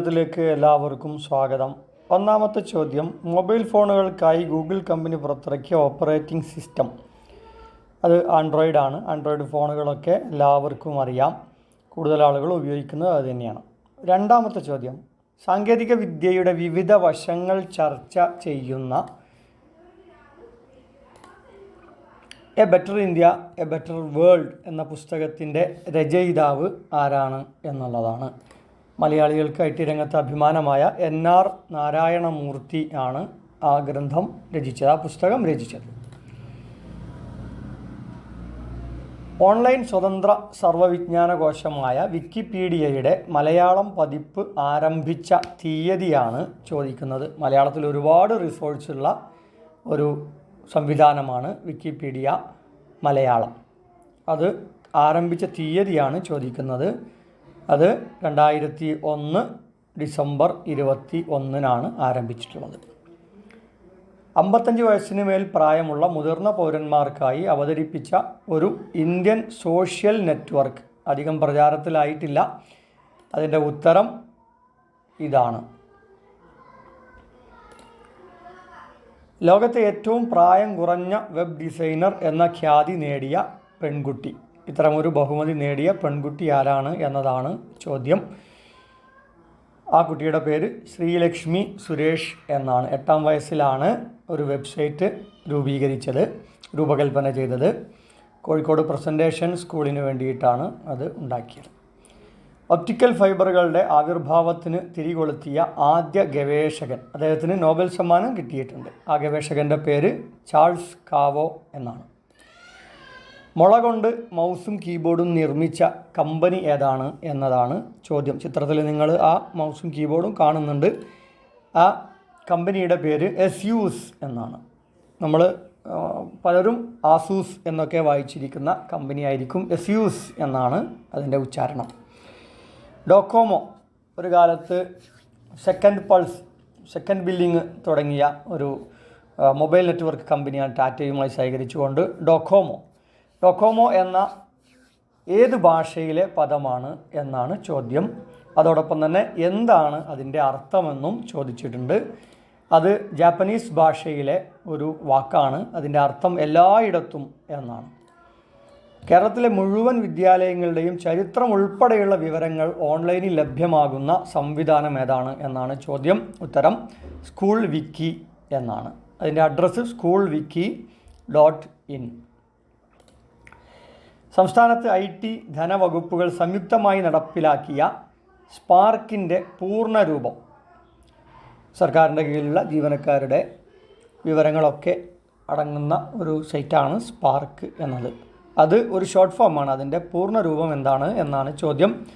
ത്തിലേക്ക് എല്ലാവർക്കും സ്വാഗതം. ഒന്നാമത്തെ ചോദ്യം മൊബൈൽ ഫോണുകൾക്കായി ഗൂഗിൾ കമ്പനി പുറത്തിറക്കിയ ഓപ്പറേറ്റിംഗ് സിസ്റ്റം. അത് ആൻഡ്രോയിഡ് ആണ് ആൻഡ്രോയിഡ് ഫോണുകളൊക്കെ എല്ലാവർക്കും അറിയാം. കൂടുതൽ ആളുകൾ ഉപയോഗിക്കുന്നത് അത് തന്നെയാണ്. രണ്ടാമത്തെ ചോദ്യം സാങ്കേതിക വിദ്യയുടെ വിവിധ വശങ്ങൾ ചർച്ച ചെയ്യുന്ന a better India a better world എന്ന പുസ്തകത്തിന്റെ രചയിതാവ് ആരാണ് എന്നുള്ളതാണ്. മലയാളികൾക്ക് ഐ ടി രംഗത്ത് അഭിമാനമായ എൻ ആർ നാരായണമൂർത്തി ആണ് ആ ഗ്രന്ഥം രചിച്ചത് ആ പുസ്തകം രചിച്ചത്. ഓൺലൈൻ സ്വതന്ത്ര സർവവിജ്ഞാനകോശമായ വിക്കിപീഡിയയുടെ മലയാളം പതിപ്പ് ആരംഭിച്ച തീയതിയാണ് ചോദിക്കുന്നത്. മലയാളത്തിൽ ഒരുപാട് റിസോഴ്സ് ഉള്ള ഒരു സംവിധാനമാണ് വിക്കിപീഡിയ മലയാളം. അത് ആരംഭിച്ച തീയതിയാണ് ചോദിക്കുന്നത്. അത് രണ്ടായിരത്തി ഒന്ന് ഡിസംബർ ഇരുപത്തി ഒന്നിനാണ് ആരംഭിച്ചിട്ടുള്ളത്. അമ്പത്തഞ്ച് വയസ്സിന് മേൽ പ്രായമുള്ള മുതിർന്ന പൗരന്മാർക്കായി അവതരിപ്പിച്ച ഒരു ഇന്ത്യൻ സോഷ്യൽ നെറ്റ്വർക്ക്. അധികം പ്രചാരത്തിലായിട്ടില്ല. അതിന്റെ ഉത്തരം ഇതാണ്. ലോകത്തെ ഏറ്റവും പ്രായം കുറഞ്ഞ വെബ് ഡിസൈനർ എന്ന ഖ്യാതി നേടിയ പെൺകുട്ടി. ഇത്തരമൊരു ബഹുമതി നേടിയ പെൺകുട്ടി ആരാണ് എന്നതാണ് ചോദ്യം. ആ കുട്ടിയുടെ പേര് ശ്രീലക്ഷ്മി സുരേഷ് എന്നാണ്. എട്ടാം വയസ്സിലാണ് ഒരു വെബ്സൈറ്റ് രൂപീകരിച്ചത് രൂപകൽപ്പന ചെയ്തത്. കോഴിക്കോട് പ്രസന്റേഷൻ സ്കൂളിന് വേണ്ടിയിട്ടാണ് അത് ഉണ്ടാക്കിയത്. ഒപ്റ്റിക്കൽ ഫൈബറുകളുടെ ആവിർഭാവത്തിന് തിരികൊളുത്തിയ ആദ്യ ഗവേഷകൻ അദ്ദേഹത്തിന് നോബൽ സമ്മാനം കിട്ടിയിട്ടുണ്ട്. ആ ഗവേഷകന്റെ പേര് ചാൾസ് കാവോ എന്നാണ്. മുള കൊണ്ട് മൗസും കീബോർഡും നിർമ്മിച്ച കമ്പനി ഏതാണ് എന്നതാണ് ചോദ്യം. ചിത്രത്തിൽ നിങ്ങൾ ആ മൗസും കീബോർഡും കാണുന്നുണ്ട്. ആ കമ്പനിയുടെ പേര് എസ്യൂസ് എന്നാണ്. നമ്മൾ പലരും ആസൂസ് എന്നൊക്കെ വായിച്ചിരിക്കുന്ന കമ്പനിയായിരിക്കും എസ്യൂസ് എന്നാണ് അതിന്റെ ഉച്ചാരണം. ഡോക്കോമോ ഒരു കാലത്ത് സെക്കൻഡ് പൾസ് സെക്കൻഡ് ബില്ലിങ് തുടങ്ങിയ ഒരു മൊബൈൽ നെറ്റ്വർക്ക് കമ്പനിയാണ് ടാറ്റയുമായി സഹകരിച്ചുകൊണ്ട് ഡോക്കോമോ ഡോക്കോമോ എന്ന ഏത് ഭാഷയിലെ പദമാണ് എന്നാണ് ചോദ്യം. അതോടൊപ്പം തന്നെ എന്താണ് അതിന്റെ അർത്ഥമെന്നും ചോദിച്ചിട്ടുണ്ട്. അത് ജാപ്പനീസ് ഭാഷയിലെ ഒരു വാക്കാണ്. അതിന്റെ അർത്ഥം എല്ലായിടത്തും എന്നാണ്. കേരളത്തിലെ മുഴുവൻ വിദ്യാലയങ്ങളുടെയും ചരിത്രം ഉൾപ്പെടെയുള്ള വിവരങ്ങൾ ഓൺലൈനിൽ ലഭ്യമാകുന്ന സംവിധാനം ഏതാണ് എന്നാണ് ചോദ്യം. ഉത്തരം സ്കൂൾ വിക്കി എന്നാണ്. അതിന്റെ address school wiki dot in. സംസ്ഥാനത്ത് ഐ ടി ധനവകുപ്പുകൾ സംയുക്തമായി നടപ്പിലാക്കിയ സ്പാർക്കിന്റെ പൂർണരൂപം സർക്കാരിന്റെ കീഴിലുള്ള ജീവനക്കാരുടെ വിവരങ്ങളൊക്കെ അടങ്ങുന്ന ഒരു സൈറ്റാണ് സ്പാർക്ക് എന്നത്. അത് ഒരു ഷോർട്ട് ഫോമാണ്. അതിന്റെ പൂർണ രൂപം എന്താണ് എന്നാണ് ചോദ്യം.